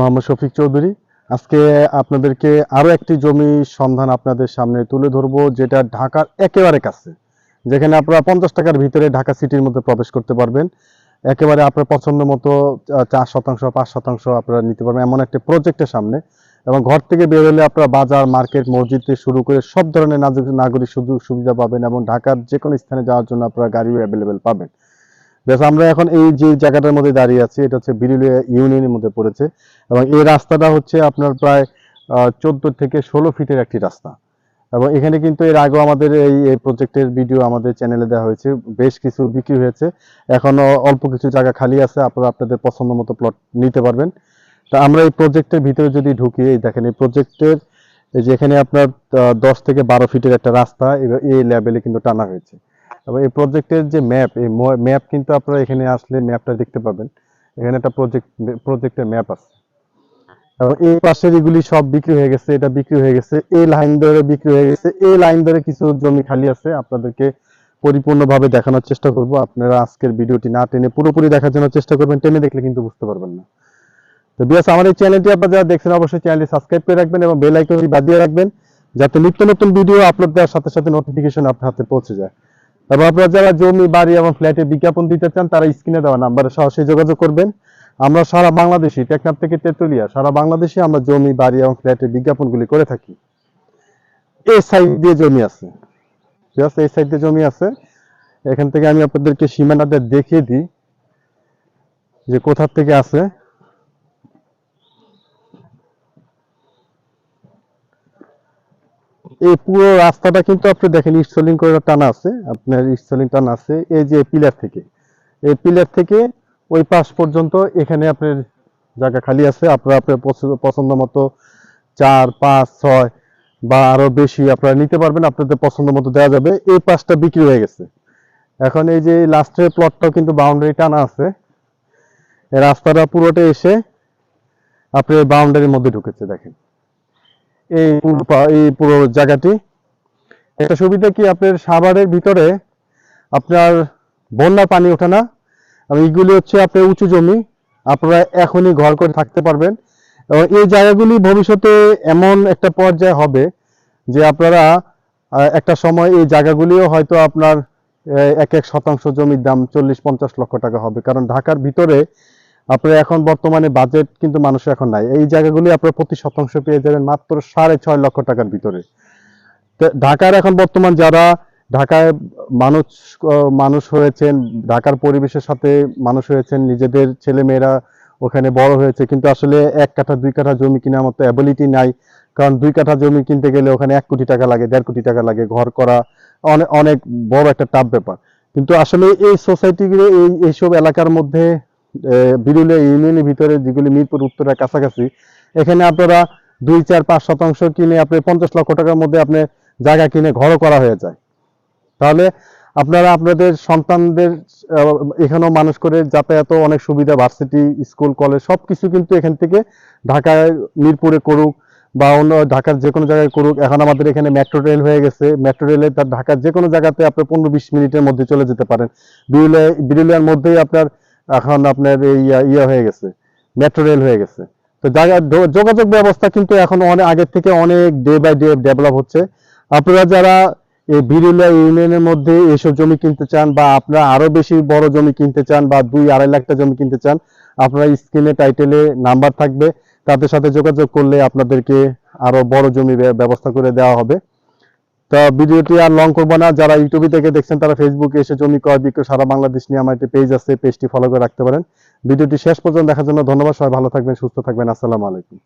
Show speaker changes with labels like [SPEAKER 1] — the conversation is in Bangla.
[SPEAKER 1] মোহাম্মদ শফিক চৌধুরী। আজকে আপনাদেরকে আরও একটি জমি সন্ধান আপনাদের সামনে তুলে ধরবো, যেটা ঢাকার একেবারে কাছে। যেখানে আপনারা পঞ্চাশ টাকার ভিতরে ঢাকা সিটির মধ্যে প্রবেশ করতে পারবেন। একেবারে আপনার পছন্দ মতো চার শতাংশ, পাঁচ শতাংশ আপনারা নিতে পারবেন এমন একটা প্রজেক্টের সামনে। এবং ঘর থেকে বের হলে আপনারা বাজার, মার্কেট, মসজিদ শুরু করে সব ধরনের নাগরিক সুযোগ সুবিধা পাবেন এবং ঢাকার যে কোনো স্থানে যাওয়ার জন্য আপনারা গাড়িও অ্যাভেলেবেল পাবেন। বেশ আমরা এখন এই যে জায়গাটার মধ্যে দাঁড়িয়ে আছি, এটা হচ্ছে বিরুলিয়া ইউনিয়নের মধ্যে পড়েছে এবং এই রাস্তাটা হচ্ছে আপনার প্রায় চোদ্দ থেকে ষোলো ফিটের একটি রাস্তা। এবং এখানে কিন্তু এর আগেও আমাদের এই এই প্রজেক্টের ভিডিও আমাদের চ্যানেলে দেওয়া হয়েছে, বেশ কিছু বিক্রি হয়েছে। এখনও অল্প কিছু জায়গা খালি আছে, আপনারা আপনাদের পছন্দ মতো প্লট নিতে পারবেন। তা আমরা এই প্রজেক্টের ভিতরে যদি ঢুকি, এই দেখেন, এই প্রজেক্টের যেখানে আপনার দশ থেকে বারো ফিটের একটা রাস্তা এই লেভেলে কিন্তু টানা হয়েছে। এবং এই প্রজেক্টের যে ম্যাপ এই ম্যাপ কিন্তু আপনারা এখানে আসলে ম্যাপটা দেখতে পাবেন। এখানে একটা প্রজেক্ট প্রজেক্টের ম্যাপ আছে। এবং এই পাশের এগুলি সব বিক্রি হয়ে গেছে, এটা বিক্রি হয়ে গেছে, এই লাইন ধরে বিক্রি হয়ে গেছে, এই লাইন ধরে কিছু জমি খালি আছে। আপনাদেরকে পরিপূর্ণভাবে দেখানোর চেষ্টা করব। আপনারা আজকের ভিডিওটি না টেনে পুরোপুরি দেখার জন্য চেষ্টা করবেন, টেনে দেখলে কিন্তু বুঝতে পারবেন না। তো বিয়াস এই চ্যানেলটি আপনারা যারা দেখছেন, অবশ্যই চ্যানেলটি সাবস্ক্রাইব করে রাখবেন এবং বেল আইকনটি বাজিয়ে রাখবেন, যাতে নিত্য নতুন ভিডিও আপলোড দেওয়ার সাথে সাথে নোটিফিকেশন আপনার হাতে পৌঁছে যায়। এবং আপনারা যারা জমি, বাড়ি এবং ফ্ল্যাটে বিজ্ঞাপন দিতে চান, তারা স্ক্রিনে দেওয়া নাম্বারে সরাসরি যোগাযোগ করবেন। আমরা সারা বাংলাদেশি, টেকনাফ থেকে তেতুলিয়া, সারা বাংলাদেশে আমরা জমি, বাড়ি এবং ফ্ল্যাটে বিজ্ঞাপনগুলি করে থাকি। এই সাইড দিয়ে জমি আছে। ঠিক আছে এই সাইড দিয়ে জমি আছে। এখান থেকে আমি আপনাদেরকে সীমানাটা দেখিয়ে দিই যে কোথা থেকে আছে। এই পুরো রাস্তাটা কিন্তু আপনি দেখেন ইস্টলিং করে টানা আছে, আপনার ইস্টলিং টানা আছে, এই যে পিলার থেকে। এই পিলার থেকে ওই পাশ পর্যন্ত এখানে আপনার জায়গা খালি আছে, আপনারা আপনার পছন্দ- মতো চার, পাঁচ, ছয় বা আরও বেশি আপনারা নিতে পারবেন, আপনাদের পছন্দ মতো দেওয়া যাবে। এই পাশটা বিক্রি হয়ে গেছে। এখন এই যে লাস্টের প্লটটাও কিন্তু বাউন্ডারি টানা আছে। রাস্তাটা পুরোটা এসে আপনার বাউন্ডারির মধ্যে ঢুকেছে, দেখেন। এই এই পুরো জায়গাটি। একটা সুবিধা কি, আপনার সাভারের ভিতরে আপনার বন্যার পানি ওঠে না এইগুলি হচ্ছে আপনার উঁচু জমি। আপনারা এখনই ঘর করে থাকতে পারবেন। এবং এই জায়গাগুলি ভবিষ্যতে এমন একটা পর্যায়ে হবে যে আপনারা একটা সময় এই জায়গাগুলিও হয়তো আপনার এক এক শতাংশ জমির দাম চল্লিশ পঞ্চাশ লক্ষ টাকা হবে। কারণ ঢাকার ভিতরে আপনার এখন বর্তমানে বাজেট কিন্তু মানুষের এখন নাই। এই জায়গাগুলি আপনার প্রতি শতাংশ পেয়ে যাবেন মাত্র সাড়ে ছয় লক্ষ টাকার ভিতরে। ঢাকার এখন বর্তমান যারা, ঢাকায় মানুষ মানুষ হয়েছেন, ঢাকার পরিবেশের সাথে মানুষ হয়েছেন, নিজেদের ছেলে মেয়েরা ওখানে বড় হয়েছে, কিন্তু আসলে এক কাঠা, দুই কাঠা জমি কেনার মতো অ্যাবিলিটি নাই। কারণ দুই কাঠা জমি কিনতে গেলে ওখানে এক কোটি টাকা লাগে, দেড় কোটি টাকা লাগে, ঘর করা অনেক অনেক বড় একটা টাফ ব্যাপার। কিন্তু আসলে এই সোসাইটিগুলো এই, এইসব এলাকার মধ্যে বিরুলিয়া ইউনিয়নের ভিতরে যেগুলি মিরপুর উত্তরের কাছাকাছি, এখানে আপনারা দুই, চার, পাঁচ শতাংশ কিনে আপনি পঞ্চাশ লক্ষ টাকার মধ্যে আপনি জায়গা কিনে ঘরও করা হয়ে যায়। তাহলে আপনারা আপনাদের সন্তানদের এখানেও মানুষ করে যাতায়াতও অনেক সুবিধা ভার্সিটি স্কুল কলেজ সবকিছু কিন্তু এখান থেকে ঢাকায়, মিরপুরে করুক বা অন্য ঢাকার যে কোনো জায়গায় করুক। এখন আমাদের এখানে মেট্রো রেল হয়ে গেছে। মেট্রো রেলে তার ঢাকার যে কোনো জায়গাতে আপনি পনেরো, বিশ মিনিটের মধ্যে চলে যেতে পারেন। বিরুলিয়া বিরুলিয়ার মধ্যেই আপনার এখন আপনার ইয়ে হয়ে গেছে মেট্রো রেল হয়ে গেছে। তো যোগাযোগ ব্যবস্থা কিন্তু এখন অনেক আগের থেকে অনেক ডে বাই ডে ডেভেলপ হচ্ছে। আপনারা যারা এই বিরুলিয়া ইউনিয়নের মধ্যে এসব জমি কিনতে চান বা আপনারা আরও বেশি বড় জমি কিনতে চান বা দুই, আড়াই লাখটা জমি কিনতে চান, আপনারা স্ক্রিনে টাইটেলে নাম্বার থাকবে। তাদের সাথে যোগাযোগ করলে আপনাদেরকে আরও বড় জমি ব্যবস্থা করে দেওয়া হবে। তা ভিডিওটি আর লং করব না। যারা ইউটিউবে থেকে দেখছেন, তারা ফেসবুকে এসে জমি ক্রয়, বিক্রয়, সারা বাংলাদেশ নিয়ে আমার একটি পেজ আছে পেজটি ফলো করে রাখতে পারেন। ভিডিওটি শেষ পর্যন্ত দেখার জন্য ধন্যবাদ। সবাই ভালো থাকবেন, সুস্থ থাকবেন। আসসালামু আলাইকুম।